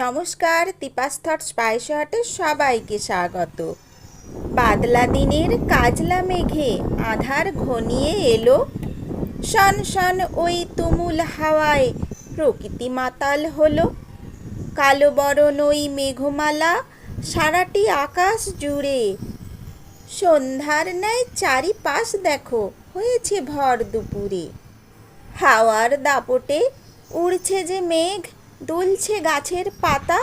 নমস্কার তিপাস্থর স্পাইস হাটে সবাইকে স্বাগত। বাদলা দিনের কাজলা মেঘে আধার ঘনিয়ে এলো। শন শন ওই তুমুল হাওয়ায় প্রকৃতি মাতাল হলো। কালো বরণ ওই মেঘমালা, সারাটি আকাশ জুড়ে। সন্ধ্যার ন্যায় চারিপাশ দেখো, হয়েছে ভর দুপুরে। হাওয়ার দাপটে উড়ছে যে মেঘ দুলছে গাছের পাতা।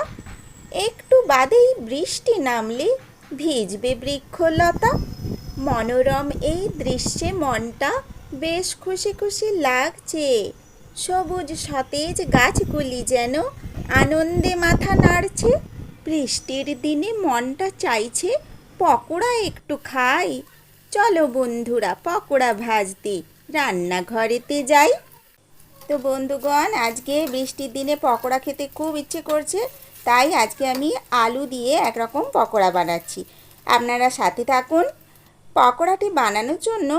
একটু বাদেই বৃষ্টি নামলে ভিজবে বৃক্ষলতা। মনোরম এই দৃশ্যে মনটা বেশ খুশি খুশি লাগছে। সবুজ সতেজ গাছগুলি যেন আনন্দে মাথা নাড়ছে। বৃষ্টির দিনে মনটা চাইছে পকোড়া একটু খাই। চলো বন্ধুরা, পকোড়া ভাজতে। রান্নাঘরেতে যাই। তো বন্ধুগণ, আজকে বৃষ্টির দিনে পকোড়া খেতে খুব ইচ্ছে করছে, তাই আজকে আমি আলু দিয়ে একরকম পকোড়া বানাচ্ছি। আপনারা সাথে থাকুন। পকোড়াটি বানানোর জন্য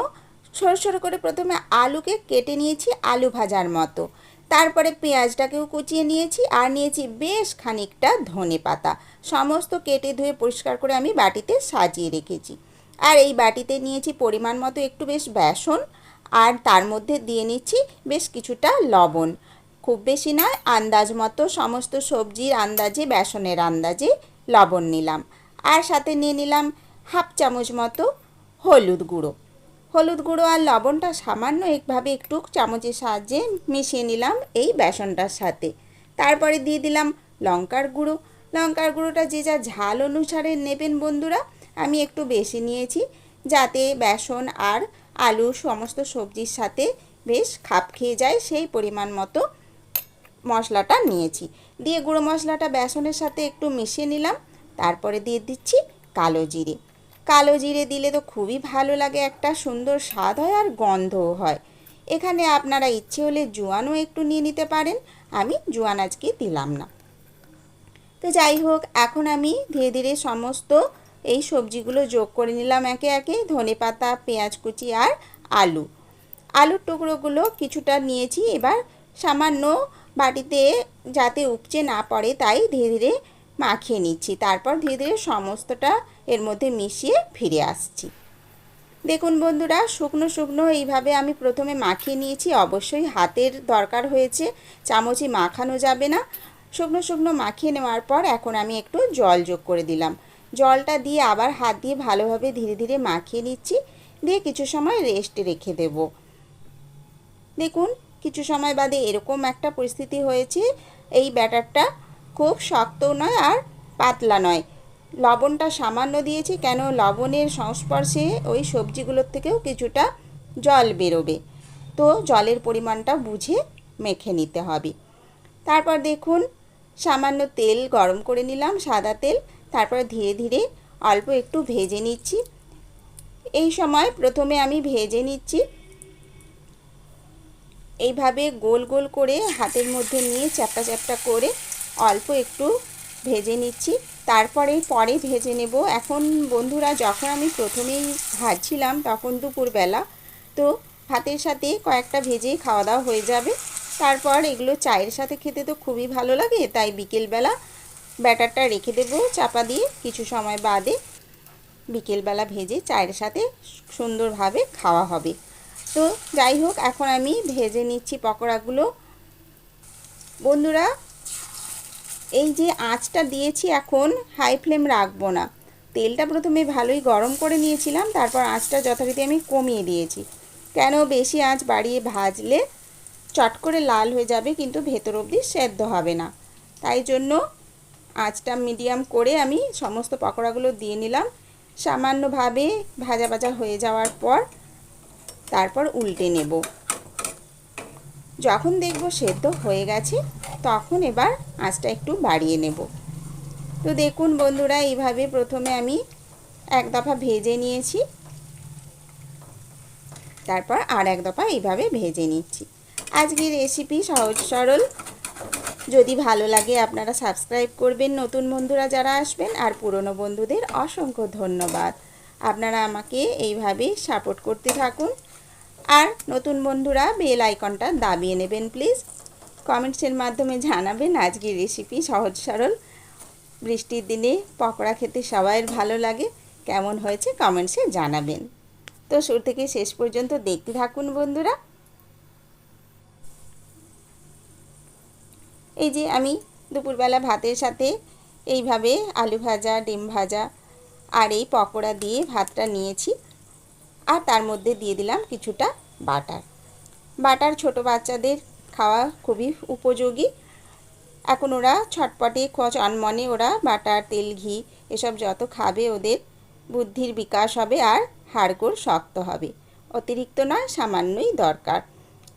সরু সরু করে প্রথমে আলুকে কেটে নিয়েছি আলু ভাজার মতো। তারপরে পেঁয়াজটাকেও কুচিয়ে নিয়েছি আর নিয়েছি বেশ খানিকটা ধনে পাতা। সমস্ত কেটে ধুয়ে পরিষ্কার করে আমি বাটিতে সাজিয়ে রেখেছি। আর এই বাটিতে নিয়েছি পরিমাণ মতো একটু বেশ বেসন। আর তার মধ্যে দিয়ে নিচ্ছি বেশ কিছুটা লবণ। খুব বেশি নয়, আন্দাজ মতো সমস্ত সবজির আন্দাজে, বেসনের আন্দাজে লবণ নিলাম। আর সাথে নিয়ে নিলাম হাফ চামচ মতো হলুদ গুঁড়ো। হলুদ গুঁড়ো আর লবণটা সামান্য একভাবে একটু চামচের সাহায্যে মিশিয়ে নিলাম এই বেসনটার সাথে। তারপরে দিয়ে দিলাম লঙ্কার গুঁড়ো। লঙ্কার গুঁড়োটা যে যা ঝাল অনুসারে নেবেন বন্ধুরা, আমি একটু বেশি নিয়েছি যাতে বেসন আর আলু, সমস্ত সবজির সাথে বেশ খাপ খেয়ে যায় সেই পরিমাণ মতো মশলাটা নিয়েছি। দিয়ে গুঁড়ো মশলাটা বেসনের সাথে একটু মিশিয়ে নিলাম। তারপরে দিয়ে দিচ্ছি কালো জিরে। কালো জিরে দিলে তো খুবই ভালো লাগে, একটা সুন্দর স্বাদ হয় আর গন্ধও হয়। এখানে আপনারা ইচ্ছে হলে জোয়ানও একটু নিয়ে নিতে পারেন, আমি জোয়ান আজকে দিলাম না। তো যাই হোক, এখন আমি ধীরে ধীরে সমস্ত এই সবজিগুলো যোগ করে নিলাম একে একে, ধনে পাতা, পেঁয়াজ কুচি আর আলু। আলুর টুকরোগুলো কিছুটা নিয়েছি, এবার সামান্য বাটিতে যাতে উপচে না পড়ে তাই ধীরে ধীরে মাখিয়ে নিচ্ছি। তারপর ধীরে ধীরে সমস্তটা এর মধ্যে মিশিয়ে ফিরে আসছি। দেখুন বন্ধুরা, শুকনো শুকনো এইভাবে আমি প্রথমে মাখিয়ে নিয়েছি। অবশ্যই হাতের দরকার হয়েছে, চামচে মাখানো যাবে না। শুকনো শুকনো মাখিয়ে নেওয়ার পর এখন আমি একটু জল যোগ করে দিলাম। জলটা দিয়ে আবার হাত দিয়ে ভালোভাবে ধীরে ধীরে মাখিয়ে নিচ্ছি। দিয়ে কিছু সময় রেস্টে রেখে দেব। দেখুন, কিছু সময় বাদে এরকম একটা পরিস্থিতি হয়েছে। এই ব্যাটারটা খুব শক্তও নয় আর পাতলা নয়। লবণটা সামান্য দিয়েছি কেন লবণের সংস্পর্শে ওই সবজিগুলোর থেকেও কিছুটা জল বেরোবে। তো জলের পরিমাণটা বুঝে মেখে নিতে হবে। তারপর দেখুন, সামান্য তেল গরম করে নিলাম, সাদা তেল। তারপরে ধীরে ধীরে অল্প একটু ভেজে নিচ্ছি। এই সময় প্রথমে আমি ভেজে নিচ্ছি। এইভাবে গোল গোল করে হাতের মধ্যে নিয়ে চ্যাপটা চ্যাপটা করে অল্প একটু ভেজে নিচ্ছি। তারপরে পরে ভেজে নেব। এখন বন্ধুরা, যখন আমি প্রথমেই ভাজছিলাম তখন দুপুরবেলা, তো ভাতের সাথে কয়েকটা ভেজেই খাওয়া দাওয়া হয়ে যাবে। তারপর এগুলো চায়ের সাথে খেতে তো খুবই ভালো লাগে, তাই বিকেলবেলা ব্যাটারটা রেখে দেবো, চাপা দিয়ে কিছু সময় বাদে বিকেলবেলা ভেজে চায়ের সাথে সুন্দরভাবে খাওয়া হবে। তো যাই হোক, এখন আমি ভেজে নিচ্ছি পকোড়াগুলো। বন্ধুরা, এই যে আঁচটা দিয়েছি এখন হাই ফ্লেম রাখব না। তেলটা প্রথমে ভালোই গরম করে নিয়েছিলাম, তারপর আঁচটা যথারীতি আমি কমিয়ে দিয়েছি। কেন বেশি আঁচ বাড়িয়ে ভাজলে চট করে লাল হয়ে যাবে, কিন্তু ভেতর অবধি সেদ্ধ হবে না। তাই জন্য আঁচটা মিডিয়াম করে আমি সমস্ত পকোড়াগুলো দিয়ে নিলাম। সামান্যভাবে ভাজা ভাজা হয়ে যাওয়ার পর তারপর উল্টে নেব। যখন দেখব সেদ্ধ হয়ে গেছে, তখন এবার আঁচটা একটু বাড়িয়ে নেব। তো দেখুন বন্ধুরা, এইভাবে প্রথমে আমি এক দফা ভেজে নিয়েছি। তারপর আর এক দফা এইভাবে ভেজে নিচ্ছি। আজকের রেসিপি সহজ সরল। যদি ভালো লাগে আপনারা সাবস্ক্রাইব করবেন নতুন বন্ধুরা যারা আসবেন আর পুরনো বন্ধুদের অসংখ্য ধন্যবাদ। আপনারা আমাকে এইভাবে সাপোর্ট করতে থাকুন। আর নতুন বন্ধুরা বেল আইকনটা দাবিয়ে নেবেন প্লিজ কমেন্টসের মাধ্যমে জানাবেন আজকের রেসিপি সহজ সরল। বৃষ্টির দিনে পকোড়া খেতে সবাইয়ের ভালো লাগে। কেমন হয়েছে কমেন্টসে জানাবেন। তো শুরু থেকে শেষ পর্যন্ত দেখতে থাকুন বন্ধুরা। এই যে আমি দুপুরবেলা ভাতের সাথে এইভাবে আলু ভাজা, ডিম ভাজা আর এই পকোড়া দিয়ে ভাতটা নিয়েছি। আর তার মধ্যে দিয়ে দিলাম কিছুটা বাটার। বাটার ছোট বাচ্চাদের খাওয়া খুবই উপযোগী। এখন ওরা ছটপটে চনমনে ওরা বাটার, তেল, ঘি এসব যত খাবে ওদের বুদ্ধির বিকাশ হবে আর হাড়গোড় শক্ত হবে। অতিরিক্ত নয় সামান্যই দরকার।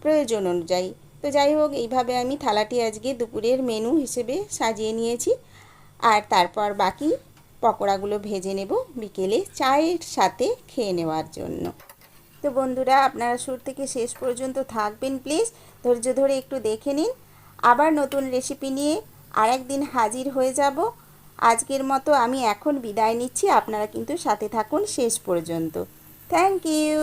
প্রয়োজন অনুযায়ী তো যাই হোক, এইভাবে আমি থালাটি আজকে দুপুরের মেনু হিসেবে সাজিয়ে নিয়েছি। আর তারপর বাকি পকোড়াগুলো ভেজে নেব বিকেলে চায়ের সাথে খেয়ে নেওয়ার জন্য। তো বন্ধুরা, আপনারা শুরু থেকে শেষ পর্যন্ত থাকবেন প্লিজ ধৈর্য ধরে একটু দেখে নিন। আবার নতুন রেসিপি নিয়ে আরেক দিন হাজির হয়ে যাব। আজকের মতো আমি এখন বিদায় নিচ্ছি। আপনারা কিন্তু সাথে থাকুন শেষ পর্যন্ত। Thank you